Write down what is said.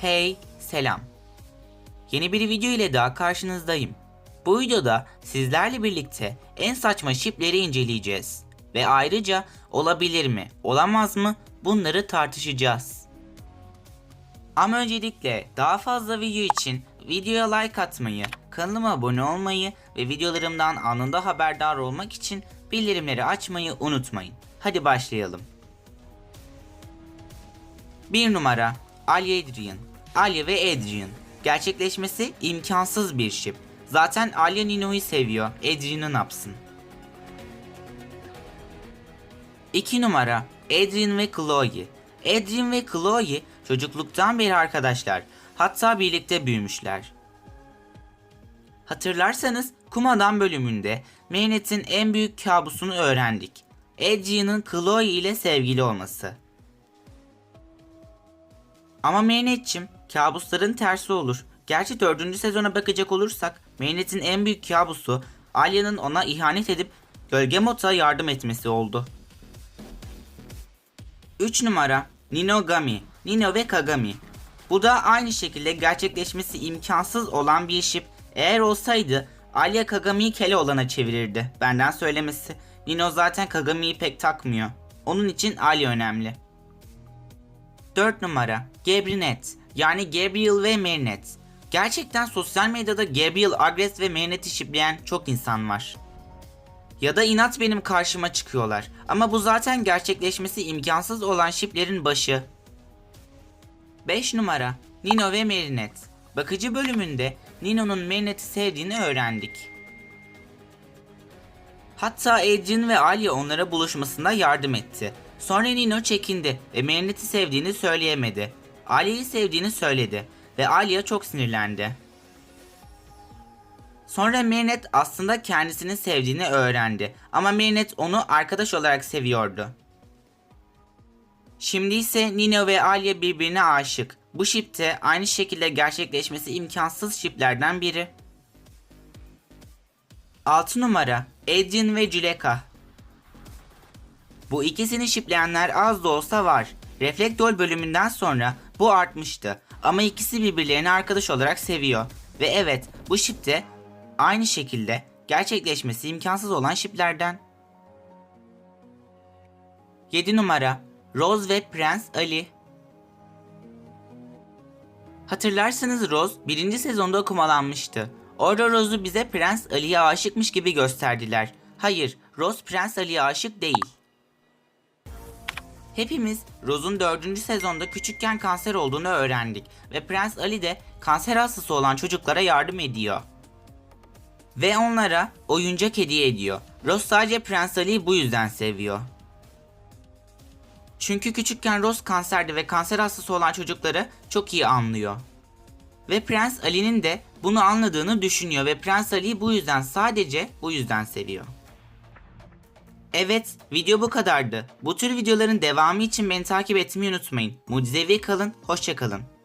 Hey, selam. Yeni bir video ile daha karşınızdayım. Bu videoda sizlerle birlikte en saçma şipleri inceleyeceğiz. Ve ayrıca olabilir mi, olamaz mı bunları tartışacağız. Ama öncelikle daha fazla video için videoya like atmayı, kanalıma abone olmayı ve videolarımdan anında haberdar olmak için bildirimleri açmayı unutmayın. Hadi başlayalım. 1 numara Alya Adrian. Alya ve Adrian. Gerçekleşmesi imkansız bir şip. Zaten Alya Nino'yu seviyor. Adrian'ı ne yapsın? 2 numara Adrian ve Chloe. Adrian ve Chloe çocukluktan beri arkadaşlar. Hatta birlikte büyümüşler. Hatırlarsanız Kuma'dan bölümünde Maynard'in en büyük kabusunu öğrendik. Adrian'ın Chloe ile sevgili olması. Ama Maynard'cim kabusların tersi olur. Gerçi 4. sezona bakacak olursak Maynard'in en büyük kabusu Alya'nın ona ihanet edip Gölge Mot'a yardım etmesi oldu. 3 numara Nino Gami. Nino ve Kagami. Bu da aynı şekilde gerçekleşmesi imkansız olan bir şip. Eğer olsaydı Alya Kagami'yi Keloğlan'a çevirirdi. Benden söylemesi. Nino zaten Kagami'yi pek takmıyor. Onun için Alya önemli. 4 numara Gabrinet yani Gabriel ve Marinette. Gerçekten sosyal medyada Gabriel, Agres ve Marinette'i şipleyen çok insan var. Ya da inat benim karşıma çıkıyorlar. Ama bu zaten gerçekleşmesi imkansız olan şiplerin başı. 5 numara Nino ve Marinette. Bakıcı bölümünde Nino'nun Marinette'i sevdiğini öğrendik. Hatta Adrian ve Alya onlara buluşmasında yardım etti. Sonra Nino çekindi ve Marinette'i sevdiğini söyleyemedi. Alya'yı sevdiğini söyledi ve Alya çok sinirlendi. Sonra Marinette aslında kendisini sevdiğini öğrendi ama Marinette onu arkadaş olarak seviyordu. Şimdi ise Nino ve Alya birbirine aşık. Bu şipte aynı şekilde gerçekleşmesi imkansız şiplerden biri. 6 numara Adrian ve Juleka Bu ikisini şipleyenler az da olsa var. Reflektol bölümünden sonra bu artmıştı. Ama ikisi birbirlerini arkadaş olarak seviyor. Ve evet bu şipte aynı şekilde gerçekleşmesi imkansız olan şiplerden. 7 numara Rose ve Prens Ali Hatırlarsanız Rose birinci sezonda okumalanmıştı. Orada Rose'u bize Prens Ali'ye aşıkmış gibi gösterdiler. Hayır, Rose Prens Ali'ye aşık değil. Hepimiz Rose'un dördüncü sezonda küçükken kanser olduğunu öğrendik ve Prens Ali de kanser hastası olan çocuklara yardım ediyor. Ve onlara oyuncak hediye ediyor. Rose sadece Prens Ali'yi bu yüzden seviyor. Çünkü küçükken Rose kanserdi ve kanser hastası olan çocukları çok iyi anlıyor. Ve Prens Ali'nin de bunu anladığını düşünüyor ve Prens Ali'yi bu yüzden sadece bu yüzden seviyor. Evet, video bu kadardı. Bu tür videoların devamı için beni takip etmeyi unutmayın. Mucizevi kalın, hoşçakalın.